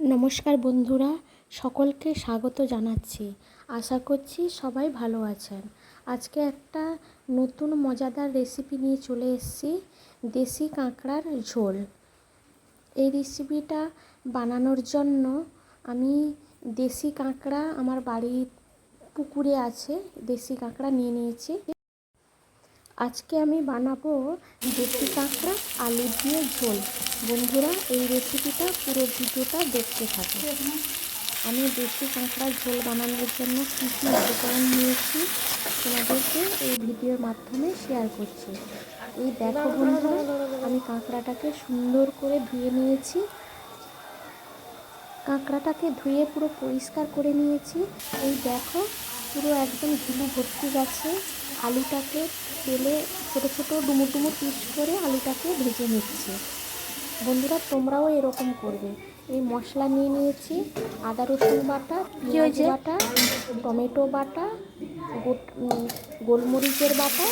নমস্কার বন্ধুরা, সকলকে স্বাগত জানাচ্ছি। আশা করছি সবাই ভালো আছেন। আজকে একটা নতুন মজাদার রেসিপি নিয়ে চলে এসেছি, দেশি কাঁকড়ার ঝোল। এই রেসিপিটা বানানোর জন্য আমি দেশি কাঁকড়া আমার বাড়ির পুকুরে আছে, দেশি কাঁকড়া নিয়ে নিয়েছি। আজকে আমি বানাবো দেশি কাঁকড়া, আলু দিয়ে ঝোল। বন্ধুরা, এই রেসিপিটা পুরো ভিডিওটা দেখতে থাকে। আমি দেশি কাঁকড়ার ঝোল বানানোর জন্য কী কী উপকরণ নিয়েছি তোমাদেরকে এই ভিডিওর মাধ্যমে শেয়ার করছি। এই দেখো বন্ধুরা, আমি কাঁকড়াটাকে সুন্দর করে ধুয়ে নিয়েছি। কাঁকড়াটাকে ধুয়ে পুরো পরিষ্কার করে নিয়েছি। এই দেখো পুরো একদম ধুলো ভর্তি গেছে। আলুটাকে তেলে ছোটো ছোটো ডুমুর ডুমো পিস করে আলুটাকে ভেজে নিচ্ছে। বন্ধুরা তোমরাও এরকম করবে। এই মশলা নিয়ে নিয়েছি। আদা রসুন বাটা পেঁয়াজ বাটা টমেটো বাটা গোলমরিচের বাটা।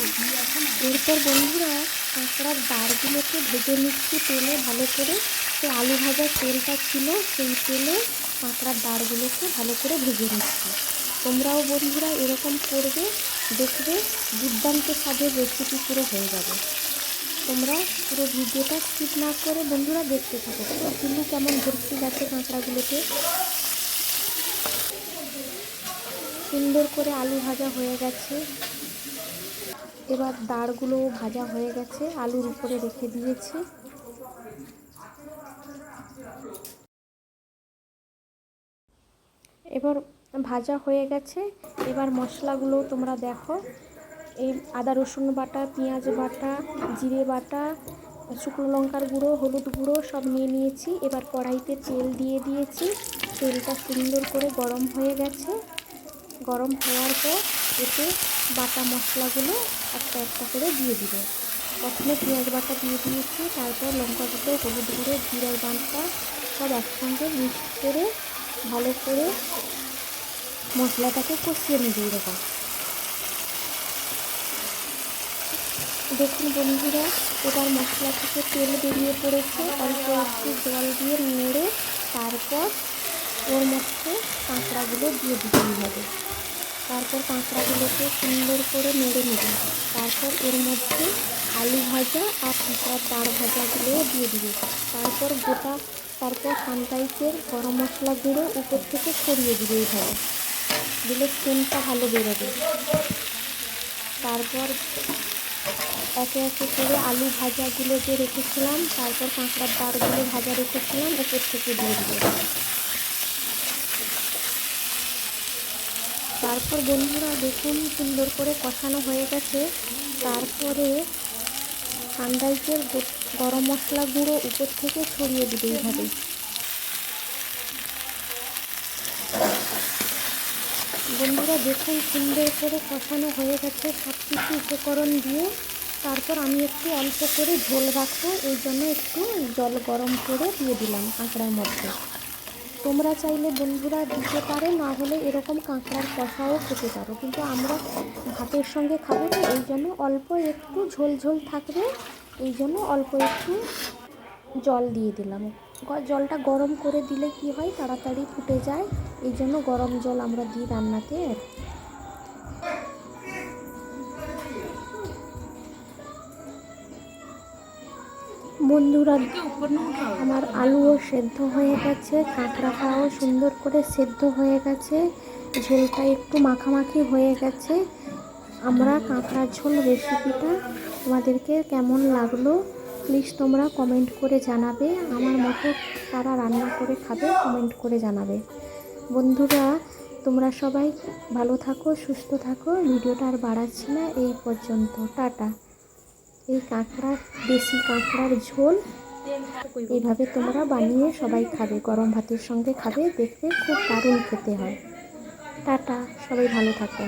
এরপর বন্ধুরা কাঁকড়ার দাঁড়গুলোকে ভেজে নিচ্ছি তেলে ভালো করে। সেই আলু ভাজার তেলটা ছিল সেই তেলে কাঁকড়ার দাঁড়গুলোকে ভালো করে ভেজে নিচ্ছি। তোমরাও বন্ধুরা এরকম করবে, দেখবে দুর্দান্ত স্বাদের রেসিপি পুরো হয়ে যাবে। তোমরা পুরো ভিডিওটা স্কিপ না করে বন্ধুরা দেখতে থাকো। কিন্তু কেমন ভর্তি গেছে কাঁকড়াগুলোতে? সুন্দর করে আলু ভাজা হয়ে গেছে। এবার দাঁড়গুলোও ভাজা হয়ে গেছে, আলুর উপরে রেখে দিয়েছি। এবার ভাজা হয়ে গেছে। এবার মশলাগুলো তোমরা দেখো। এই আদা, রসুন বাটা, পেঁয়াজ বাটা, জিরে বাটা, শুকনো লঙ্কার গুঁড়ো, হলুদ গুঁড়ো সব নিয়ে নিয়েছি। এবার কড়াইতে তেল দিয়ে দিয়েছি। তেলটা সুন্দর করে গরম হয়ে গেছে। গরম হওয়ার পর এতে বাটা মশলাগুলো একটা একটা করে দিয়ে দিব। প্রথমে পেঁয়াজ বাটা দিয়ে দিয়েছি, তারপর লঙ্কা গুঁড়ো, হলুদ গুঁড়ো, জিরার বাটা সব একসঙ্গে মিক্স করে ভালো করে মশলাটাকে কষিয়ে নিবি এরকম দেখুন বন্ধুরা, এবার মশলা থেকে তেল বেরিয়ে পড়েছে। অল্প একটু জল দিয়ে নেড়ে তারপর ওর মধ্যে কাঁকড়াগুলো দিয়ে দিতে হবে। তারপর কাঁকড়াগুলোকে সুন্দর করে নেড়ে নেবে। তারপর এর মধ্যে আলু ভাজা আর কাঁকড়ার দাঁড় ভাজাগুলোও দিয়ে দিবে। তারপর গোটা তারপর সানরাইসের গরম মশলা গুঁড়ো উপর থেকে ছড়িয়ে দিবে এইভাবে দিলে সেন্টটা ভালো বেরোবে। তারপর একে একে করে আলু ভাজাগুলো যে রেখেছিলাম, তারপর কাঁকড়ার দাঁড়গুলো ভাজা রেখেছিলাম, উপর থেকে দিয়ে দিব তারপর বন্ধুরা দেখুন সুন্দর করে কষানো হয়ে গেছে। তারপরে সানরাইজের গরম মশলা গুঁড়ো উপর থেকে ছড়িয়ে দিবে এইভাবে বন্ধুরা, দেখুন সুন্দর করে কষানো হয়ে গেছে সব কিছু উপকরণ দিয়ে। তারপর আমি একটু অল্প করে ঝোল রাখব, এই জন্য একটু জল গরম করে দিয়ে দিলাম কাঁকড়ার মধ্যে। তোমরা চাইলে বন্ধুরা দিতে পারো, না হলে এরকম কাঁকড়ার কষাও খেতে পারো। কিন্তু আমরা ভাতের সঙ্গে খাব তো এই জন্য অল্প একটু ঝোল ঝোল থাকবে। এই জন্য অল্প একটু জল দিয়ে দিলাম। জলটা গরম করে দিলে কি হয়? তাড়াতাড়ি ফুটে যায়। এই জন্য গরম জল আমরা দিই রান্নাতে। বন্ধুরা, আমার আলুও সেদ্ধ হয়ে গেছে। কাঁকড়াটাও সুন্দর করে সেদ্ধ হয়ে গেছে। ঝোলটা একটু মাখামাখি হয়ে গেছে। আমরা কাঁকড়ার ঝোল রেসিপিটা তোমাদেরকে কেমন লাগল প্লিজ তোমরা কমেন্ট করে জানাবে। আমার মতো তারা রান্না করে খাবে কমেন্ট করে জানাবে। বন্ধুরা, তোমরা সবাই ভালো থাকো, সুস্থ থাকো। ভিডিওটা আর বাড়াচ্ছি না, এই পর্যন্ত। টাটা। এই কাঁকড়ার দেশি কাঁকড়ার ঝোল এইভাবে তোমরা বানিয়ে সবাই খাবে, গরম ভাতের সঙ্গে খাবে দেখবে খুব দারুণ খেতে হয়। টাটা। সবাই ভালো থাকো।